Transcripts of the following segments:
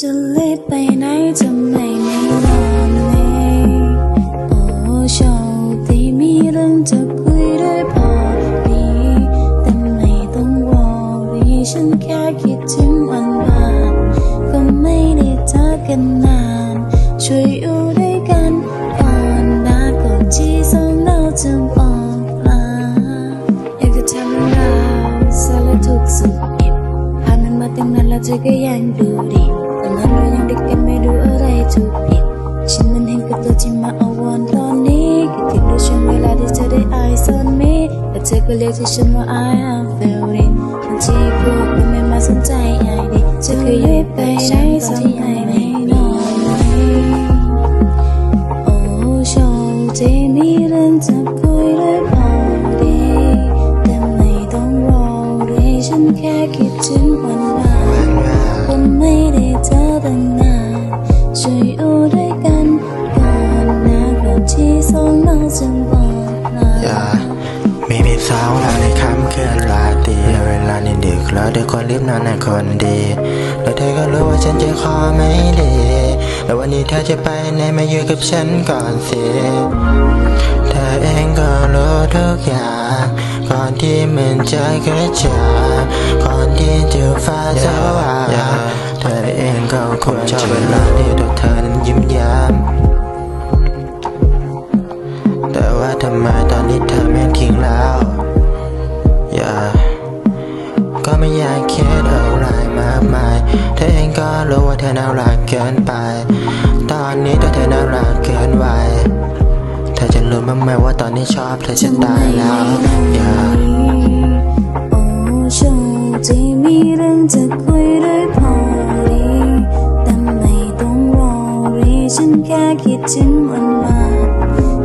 จะรีบไปไหนทำไมไม่นอนเลยโอ้โชคดีมีเรื่องจะคุยด้วยพอดีแต่ไม่ต้องวอรี่ฉันแค่คิดถึงวันวานก็ไม่ได้เจอกันนาน ช่วยอยู่ด้วยกันก่อนนะก่อนที่สองเราจะ เธอก็ยังดูดีตอนนั้นเรายังเด็กกันไม่รู้อะไรถูกผิดฉันมันเห็นกับตัวที่มาเอาวันตอนนี้คิดถึงดูช่วงเวลาที่เธอได้ eyes on me แต่เธอก็เรียกที่ฉันว่า I am feeling บางทีพูดก็ไม่มาสนใจไอ้ดิเธอเคยยืดไปไหนสักไหนไม่นอนไหมโอ้โชคดีมีเรื่องจะคุยด้วยพอดีแต่ไม่ต้องรอรีฉันแค่คิดถึงวันวานก็ ไม่ได้เจอตั้งนานช่วยอยู่ด้วยกันก่อนนะก่อนที่สองเราจะบอกลาอย่ามีพี่สาวเราในค่ำคืนราตรีเวลานี่ดึกแล้วเด็กคนรีบนอนในคนดี แล้วเธอก็รู้ว่าฉันใจคอไม่ดี แล้ววันนี้เธอจะไปไหนมาอยู่กับฉันก่อนสิ เธอเองก็รู้ทุกอย่าง ก่อนที่มันจะกระจายก่ องก็ควรจะเวลาที่ตัวเธอนั้นยิ้มย้มแต่ว่าทำไมตอนนี้เธอไม่ทิ้งแล้วอย่าก็ไม่อยากคิดอะไรมากมาย เธอเองก็รู้ว่าเธอน่ารักเกินไป ตอนนี้ตัวเธอน่ารักเกินวัยเธอจะรู้บ้างไหมว่าตอนนี้ชอบเธอจะตายแล้วอย่าโอ้โชคดีมีเรื่องจะคุยด้วย แค่คิดถึงวันมา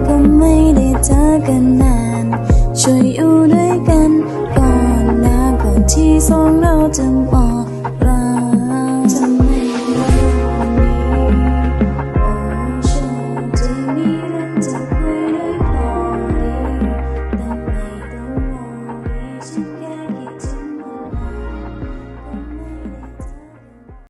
ก็ไม่ได้เจอกันนาน ช่วยอยู่ด้วยกันก่อนนะก่อนที่สองเรา